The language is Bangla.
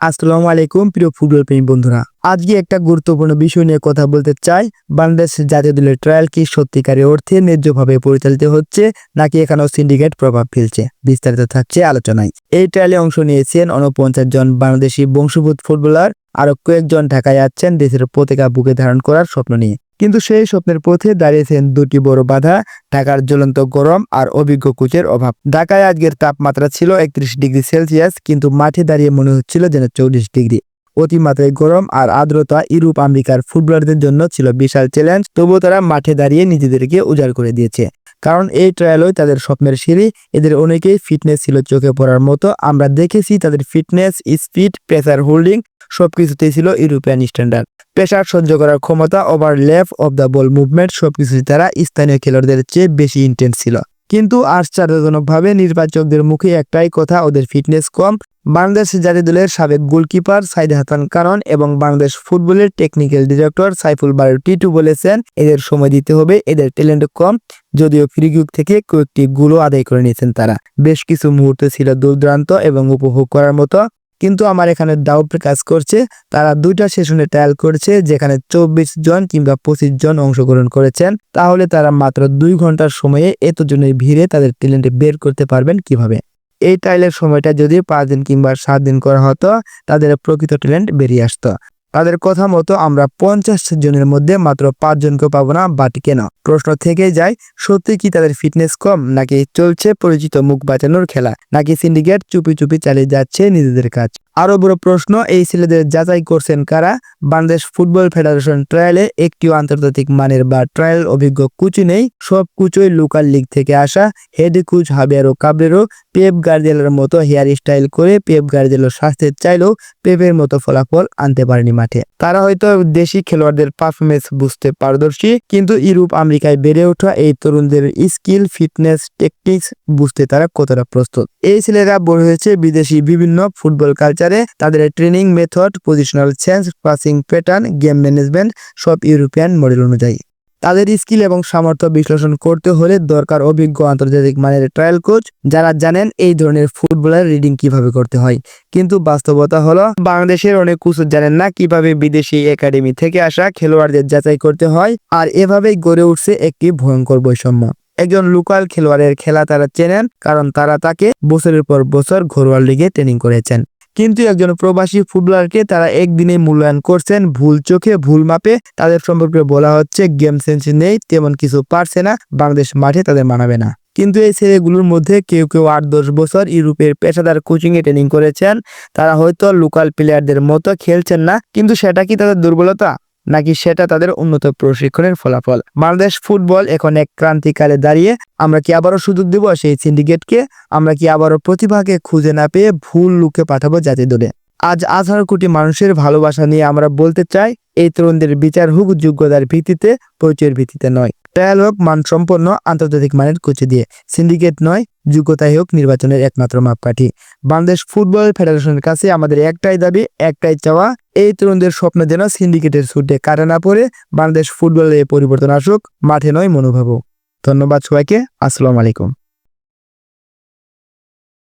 আসসালামু আলাইকুম, প্রিয় ফুটবল প্রেমী বন্ধুরা। আজকে একটা গুরুত্বপূর্ণ বিষয় নিয়ে কথা বলতে চাই। বাংলাদেশ জাতীয় দলের ট্রায়াল কি সত্যিকারের অর্থে ন্যায্যভাবে পরিচালিত হচ্ছে, নাকি এখানেও সিন্ডিকেট প্রভাব ফেলছে? বিস্তারিত থাকছে আলোচনায়। এই ট্রায়ালে অংশ নিয়েছেন অনপঞ্চাশ জন বাংলাদেশি বংশভূত ফুটবলার আরও কয়েকজন ঢাকায় যাচ্ছেন দেশের পতাকা বুকে ধারণ করার স্বপ্ন নিয়ে। কিন্তু সেই স্বপ্নের পথে দাঁড়িয়েছেন দুটি বড় বাধা, ঢাকার জ্বলন্ত গরম আর অভিজ্ঞ কোচের অভাব। ঢাকায় আজকের তাপমাত্রা ছিল একত্রিশ ডিগ্রি সেলসিয়াস, কিন্তু মাঠে দাঁড়িয়ে মনে হচ্ছিল যেন চল্লিশ ডিগ্রি। অতিমাত্রায় গরম আর আর্দ্রতা ইউরোপ আমেরিকার ফুটবলারদের জন্য ছিল বিশাল চ্যালেঞ্জ, তবুও তারা মাঠে দাঁড়িয়ে নিজেদেরকে উজাড় করে দিয়েছে। কারণ এই ট্রায়ালই তাদের স্বপ্নের সিঁড়ি, এদের অনেকেই ফিটনেস ছিল চোখে পড়ার মতো। আমরা দেখেছি তাদের ফিটনেস, স্পিড, প্রেসার হোল্ডিং, সবকিছুতেই ছিল ইউরোপিয়ান স্ট্যান্ডার্ড। প্রেসার সহ্য করার ক্ষমতা over left of the ball movement সবকিছুই তারা স্থানীয় খেলোয়াড়দের চেয়ে বেশি ইন্টেন্স ছিল। কিন্তু আশ্চর্যজনকভাবে নির্বাচকদের মুখে একটাই কথা, ওদের ফিটনেস কম। বাংলাদেশ জাতীয় দলের সাবেক গোলকিপার সাইদ হাসান কারণ এবং বাংলাদেশ ফুটবলের technical director Saiful Bahru Titu বলেছেন, এদের সময় দিতে হবে, এদের ট্যালেন্ট কম। যদিও ফ্রিকিক থেকে কয়েকটি গুলো আদায় করে নিয়েছেন তারা। বেশ কিছু মুহূর্ত ছিল দুর্দান্ত এবং উপভোগ করার মতো। কিন্তু আমার এখানে ডাউট কাজ করছে। তারা দুইটা সেশনে ট্রায়াল করছে, যেখানে চব্বিশ জন কিংবা পঁচিশ জন অংশগ্রহণ করেছেন। তাহলে তারা মাত্র দুই ঘণ্টার সময়ে এতজনের ভিড়ে তাদের ট্যালেন্ট বের করতে পারবেন কীভাবে? এই ট্রায়ালের সময়টা যদি পাঁচ দিন কিংবা সাত দিন করা হতো, তাদের প্রকৃত ট্যালেন্ট বেরিয়ে আসতো। তাদের কথা মতো আমরা পঞ্চাশ জনের মধ্যে মাত্র পাঁচজনকে পাবো না বাট কেন? প্রশ্ন থেকে যায়, সত্যি কি তাদের ফিটনেস কম, নাকি চলছে পরিচিত মুখ বাঁচানোর খেলা, নাকি সিন্ডিকেট চুপি চুপি চালিয়ে যাচ্ছে নিজেদের কাজ? আরও বড় প্রশ্ন, এই ছেলেদের যাচাই করছেন কারা? বাংলাদেশ ফুটবল ফেডারেশন ট্রায়ালে একটিও আন্তর্জাতিক মানের বা ট্রায়াল অভিজ্ঞ কুচি নেই সব কুচই লোকাল লিগ থেকে আসা head coach Javier Cabrera Pep গার্দিয়ালের মতো হেয়ার স্টাইল করে পেপ গার্দিয়ালো স্বাস্থ্যের চাইলেও পেপের মতো ফলাফল আনতে পারেনি মাঠে। তারা হয়তো দেশি খেলোয়াড়দের পারফরমেন্স বুঝতে পারদর্শী, কিন্তু ইউরোপ আমেরিকায় বেড়ে ওঠা এই তরুণদের স্কিল, ফিটনেস টেকনিক্স বুঝতে তারা কতটা প্রস্তুত। এই ছেলেরা বড় হয়েছে বিদেশি বিভিন্ন ফুটবল কালচারে তাদের training method positional change passing pattern game management সব ইউরোপিয়ান মডেল অনুযায়ী। তাদের স্কিল এবং সামর্থ্য বিশ্লেষণ করতে হলে দরকার অভিজ্ঞ আন্তর্জাতিক মানের ট্রায়াল কোচ যারা জানেন এই ধরনের ফুটবলের রিডিং কীভাবে করতে হয়। কিন্তু বাস্তবতা হলো, বাংলাদেশের অনেক কোচ জানেন না কীভাবে বিদেশি একাডেমি থেকে আসা খেলোয়াড়দের যাচাই করতে হয় আর এভাবেই গড়ে উঠছে একটি ভয়ঙ্কর বৈষম্য। একজন লোকাল খেলোয়াড়ের খেলা তারা চেনেন কারণ তারা তাকে বছরের পর বছর ঘরোয়া লিগে ট্রেনিং করেছেন। কিন্তু একজন প্রবাসী ফুটবলারকে তারা একদিনে মূল্যায়ন করছেন, ভুল চোখে ভুল মাপে। তাদের সম্পর্কে বলা হচ্ছে, গেম সেন্স নেই, তেমন কিছু পারছে না, বাংলাদেশ মাঠে তাদের মানাবে না। কিন্তু এই ছেলেগুলোর মধ্যে কেউ কেউ আট দশ বছর ইউরোপের পেশাদার কোচিং এ ট্রেনিং করেছেন। তারা হয়তো লোকাল প্লেয়ারদের মতো খেলছেন না, কিন্তু সেটা কি তাদের দুর্বলতা? নাকি সেটা তাদের উন্নত প্রশিক্ষণের ফলাফল? বাংলাদেশ ফুটবল এখন এক ক্রান্তিকালে দাঁড়িয়ে, আমরা কি আবারও সুযোগ দেব সেই সিন্ডিকেটকে আমরা কি আবারও প্রতিভাকে খুঁজে না পেয়ে ভুল লুকে পাঠাবো জাতীয় দলে? আজ আঠারো কোটি মানুষের ভালোবাসা নিয়ে আমরা বলতে চাই, এই তরুণদের বিচার হোক যোগ্যতার ভিত্তিতে, পরিচয়ের ভিত্তিতে নয়। ট্রায়াল হোক, মানসম্পন্ন, আন্তর্জাতিক মানের কোচে দিয়ে। সিন্ডিকেট নয়, যোগ্যতাই হোক নির্বাচনের একমাত্র মাপকাঠি। বাংলাদেশ ফুটবল ফেডারেশনের কাছে আমাদের একটাই দাবি, একটাই চাওয়া এই তরুণদের স্বপ্ন যেন সিন্ডিকেটের সুটে কাটে না পড়ে বাংলাদেশ ফুটবলে পরিবর্তন আসুক, মাঠে নয় মনোভাবও। ধন্যবাদ সবাইকে, আসসালামু আলাইকুম।